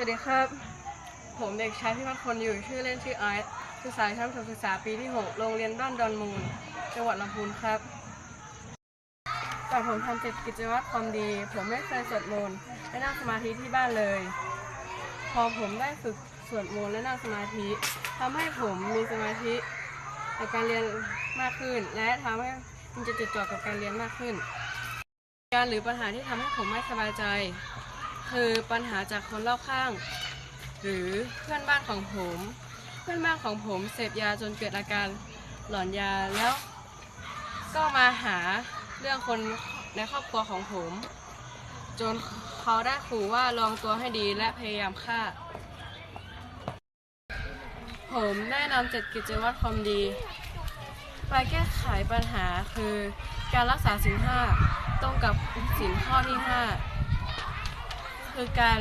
วัสดีครับ ผมเด็กชายพิพัฒน์คนอยู่ชื่อเล่นชื่อไอซ์ศึกษาชั้นประถมศึกษาปีที่ 6 โรงเรียนบ้านดอนมูล จังหวัดลำพูนครับก่อนผมทำเสร็จกิจวัตรความดี ผมไม่เคยสวดมนต์และนั่งสมาธิที่บ้านเลย พอผมได้ฝึกสวดมนต์และนั่งสมาธิทำให้ผมมีสมาธิในการเรียนมากขึ้น และทำให้ผมจะจดจ่อกับการเรียนมากขึ้น การหรือปัญหาที่ทำให้ผมไม่สบายใจ คือปัญหาจากคนรอบข้าง หรือเพื่อนบ้านของผม เพื่อนบ้านของผมเสพยาจนเกิดอาการหลอนยาแล้วก็มาหาเรื่องคนในครอบครัวของผม จนเขาได้ขู่ว่าลองตัวให้ดีและพยายามฆ่า ผมได้นำเจ็ดกิจวัตรความดีไปแก้ไขปัญหาคือการรักษาสินห้าตรงกับสินข้อที่ 5 คือการ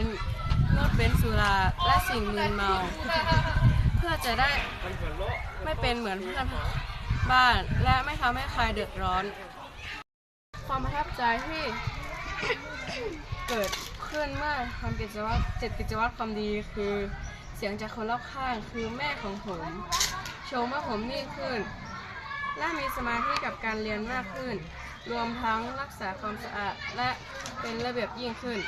งดเว้นสุราและสิ่งมึนเมา เพื่อจะได้ไม่เป็นเหมือนเพื่อนบ้าน และไม่ทำให้ใครเดือดร้อน ความประทับใจที่เกิดขึ้นเมื่อทำกิจวัตรเจ็ดกิจวัตรความดีคือเสียงจากคนรอบข้างคือแม่ของผม ชมว่าผมนิ่งขึ้น และมีสมาธิกับการเรียนมากขึ้น รวมทั้งรักษาความสะอาดและเป็นระเบียบยิ่งขึ้น